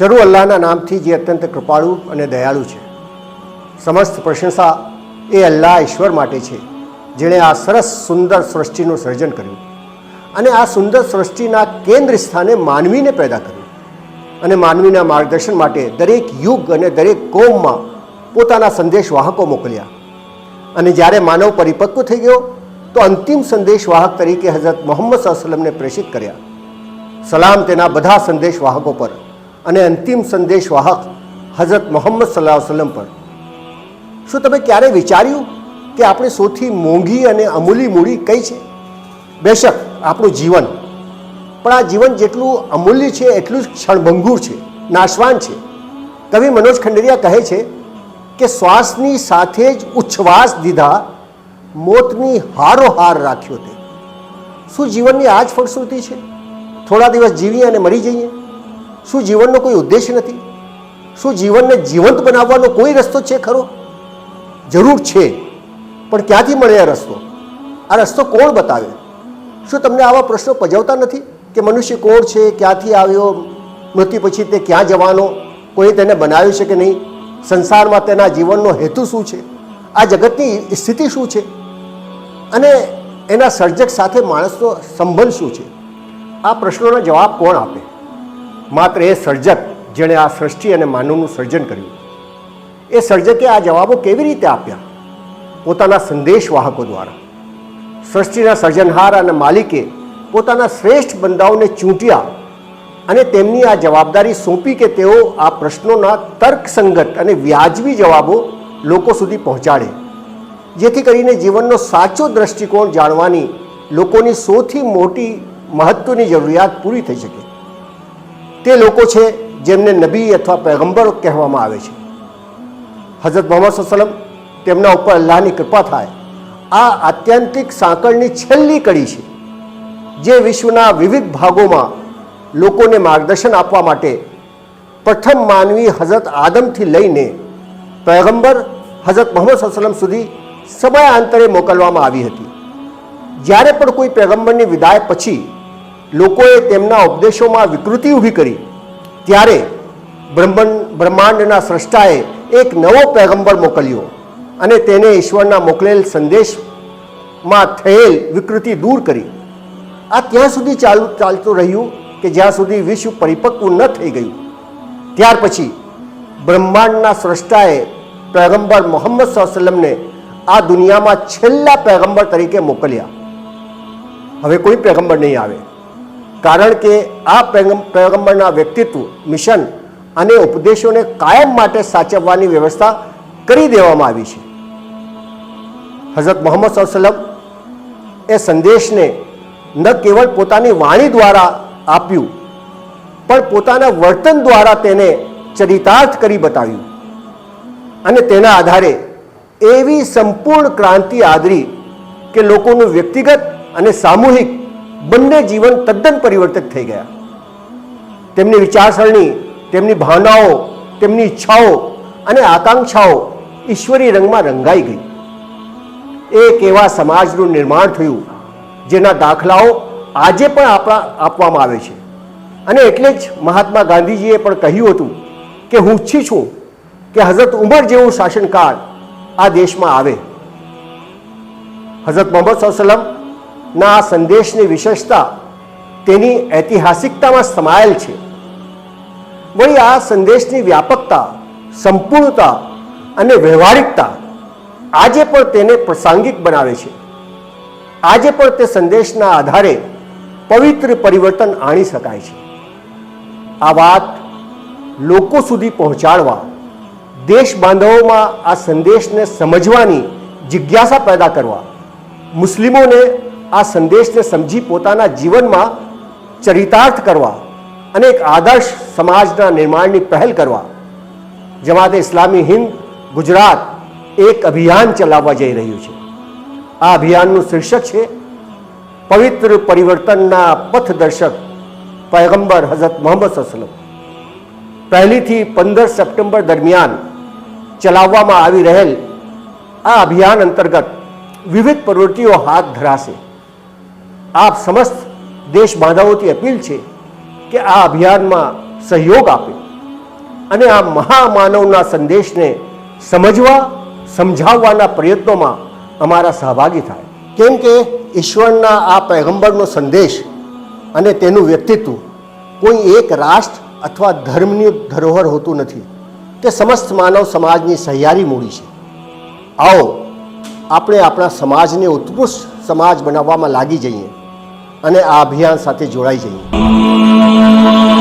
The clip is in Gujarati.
શરૂ અલ્લાહના નામથી જે અત્યંત કૃપાળુ અને દયાળુ છે. સમસ્ત પ્રશંસા એ અલ્લાહ ઈશ્વર માટે છે, જેણે આ સરસ સુંદર સૃષ્ટિનું સર્જન કર્યું અને આ સુંદર સૃષ્ટિના કેન્દ્ર સ્થાને માનવીને પેદા કર્યું અને માનવીના માર્ગદર્શન માટે દરેક યુગ અને દરેક કોમમાં પોતાના સંદેશ વાહકો મોકલ્યા. અને જ્યારે માનવ પરિપક્વ થઈ ગયો, તો અંતિમ સંદેશ વાહક તરીકે હઝરત મોહમ્મદ વસલ્લમને પ્રેષિત કર્યા. સલામ તેના બધા સંદેશ વાહકો પર. અને અંતિમ સંદેશ વાહક હઝરત મોહમ્મદ સલ્લાહ વસલમ પર. શું તમે ક્યારે વિચાર્યું કે આપણી સૌથી મોંઘી અને અમૂલી મૂડી કઈ છે? બેશક, આપણું જીવન. પણ આ જીવન જેટલું અમૂલ્ય છે, એટલું જ ક્ષણભંગુર છે, નાશવાન છે. કવિ મનોજ ખંડેરિયા કહે છે કે શ્વાસની સાથે જ ઉચ્છવાસ દીધા, મોતની હારોહાર રાખ્યો તે. શું જીવનની આ જ ફળશ્રુતિ છે? થોડા દિવસ જીવીએ અને મરી જઈએ? શું જીવનનો કોઈ ઉદ્દેશ નથી? શું જીવનને જીવંત બનાવવાનો કોઈ રસ્તો છે ખરો? જરૂર છે, પણ ક્યાંથી મળે આ રસ્તો? આ રસ્તો કોણ બતાવે? શું તમને આવા પ્રશ્નો પજવતા નથી કે મનુષ્ય કોણ છે, ક્યાંથી આવ્યો, મૃત્યુ પછી તે ક્યાં જવાનો કોઈ તેને બનાવ્યું છે કે નહીં? સંસારમાં તેના જીવનનો હેતુ શું છે? આ જગતની સ્થિતિ શું છે? અને એના સર્જક સાથે માણસનો સંબંધ શું છે? આ પ્રશ્નોનો જવાબ કોણ આપે? માત્ર એ સર્જક જેણે આ સૃષ્ટિ અને માનવનું સર્જન કર્યું. એ સર્જકે આ જવાબો કેવી રીતે આપ્યા? પોતાના સંદેશવાહકો દ્વારા. સૃષ્ટિના સર્જનહાર અને માલિકે પોતાના શ્રેષ્ઠ બંદાઓને ચૂંટ્યા અને તેમની આ જવાબદારી સોંપી કે તેઓ આ પ્રશ્નોના તર્કસંગત અને વ્યાજબી જવાબો લોકો સુધી પહોંચાડે. જેથી કરીને જીવનનો સાચો દ્રષ્ટિકોણ જાણવાની લોકોની સૌથી મોટી મહત્ત્વની જરૂરિયાત પૂરી થઈ શકે. તે લોકો છે જેમને નબી અથવા પૈગંબર કહેવામાં આવે છે. હજરત મોહમ્મદ સલમ તેમના ઉપર અલ્લાહની કૃપા થાય. આ આત્યંતિક સાંકળની છેલ્લી કડી છે, જે વિશ્વના વિવિધ ભાગોમાં લોકોને માર્ગદર્શન આપવા માટે પ્રથમ માનવી હઝરત આદમથી લઈને પૈગંબર હઝરત મોહમ્મદ સલમ સુધી સમયાંતરે મોકલવામાં આવી હતી. જ્યારે પણ કોઈ પૈગંબરની વિદાય પછી લોકોએ તેમના ઉપદેશોમાં વિકૃતિ ઊભી કરી. ત્યારે બ્રહ્માંડ બ્રહ્માંડના સ્રષ્ટાએ એક નવો પેગંબર મોકલ્યો અને તેને ઈશ્વરના મોકલેલ સંદેશમાં થયેલ વિકૃતિ દૂર કરી. આ ત્યાં સુધી ચાલુ, ચાલતું રહ્યું કે જ્યાં સુધી વિશ્વ પરિપક્વ ન થઈ ગયું. ત્યાર પછી બ્રહ્માંડના સ્રષ્ટાએ પેગંબર મોહમ્મદ વસલ્લમને આ દુનિયામાં છેલ્લા પેગંબર તરીકે મોકલ્યા. હવે કોઈ પેગંબર નહીં આવે. કારણ કે આ પ્રયગંબરના વ્યક્તિત્વ, મિશન અને ઉપદેશોને કાયમ માટે સાચવવાની વ્યવસ્થા કરી દેવામાં આવી છે. હઝરત મોહમ્મદ વસલ્લમ એ સંદેશને ન કેવળ પોતાની વાણી દ્વારા આપ્યું, પણ પોતાના વર્તન દ્વારા તેને ચરિતાર્થ કરી બતાવ્યું. અને તેના આધારે એવી સંપૂર્ણ ક્રાંતિ આદરી કે લોકોનું વ્યક્તિગત અને સામૂહિક બંને જીવન તદ્દન પરિવર્તિત થઈ ગયા. તેમની વિચારસરણી, તેમની ભાવનાઓ, તેમની ઈચ્છાઓ અને આકાંક્ષાઓ ઈશ્વરી રંગમાં રંગાઈ ગઈ. એક એવા સમાજનું નિર્માણ થયું, જેના દાખલાઓ આજે પણ આપણા આપવામાં આવે છે. અને એટલે જ મહાત્મા ગાંધીજીએ પણ કહ્યું હતું કે હું ઈચ્છી છું કે હઝરત ઉમર જેવું શાસનકાળ આ દેશમાં આવે. હઝરત મોહમ્મદ વસલ્લમના આ સંદેશની વિશેષતા તેની ઐતિહાસિકતામાં સમાયેલ છે. વળી આ સંદેશની વ્યાપકતા, સંપૂર્ણતા અને વ્યવહારિકતા આજે પણ તેને પ્રાસંગિક બનાવે છે. આજે પણ તે સંદેશના આધારે પવિત્ર પરિવર્તન આણી શકાય છે. આ વાત લોકો સુધી પહોંચાડવા દેશ બાંધવોમાં આ સંદેશને સમજવાની જિજ્ઞાસા પેદા કરવા, મુસ્લિમોને આ સંદેશને સમજી પોતાના જીવનમાં ચરિતાર્થ કરવા અને એક આદર્શ સમાજના નિર્માણની પહેલ કરવા. જમાતે ઇસ્લામી હિન્દ, ગુજરાત એક અભિયાન ચલાવવા જઈ રહ્યું છે. આ અભિયાનનું શીર્ષક છે, પવિત્ર પરિવર્તનના પથદર્શક પયગંબર હઝરત મોહમ્મદ સસલમ પહેલીથી પંદર સપ્ટેમ્બર દરમિયાન ચલાવવામાં આવી રહેલ આ અભિયાન અંતર્ગત વિવિધ પ્રવૃત્તિઓ હાથ ધરાશે. આપ સમસ્ત દેશ બાંધવોથી અપીલ છે કે આ અભિયાનમાં સહયોગ આપે અને આ મહામાનવના સંદેશને સમજવા, સમજાવવાના પ્રયત્નોમાં અમારા સહભાગી થાય. કેમ કે ઈશ્વરના આ પૈગંબરનો સંદેશ અને તેનું વ્યક્તિત્વ કોઈ એક રાષ્ટ્ર અથવા ધર્મની ધરોહર હોતું નથી. તે સમસ્ત માનવ સમાજની સહિયારી મૂડી છે. આવો, આપણે આપણા સમાજને ઉત્કૃષ્ટ સમાજ બનાવવામાં લાગી જઈએ. અને આ અભિયાન સાથે જોડાઈ જઈએ.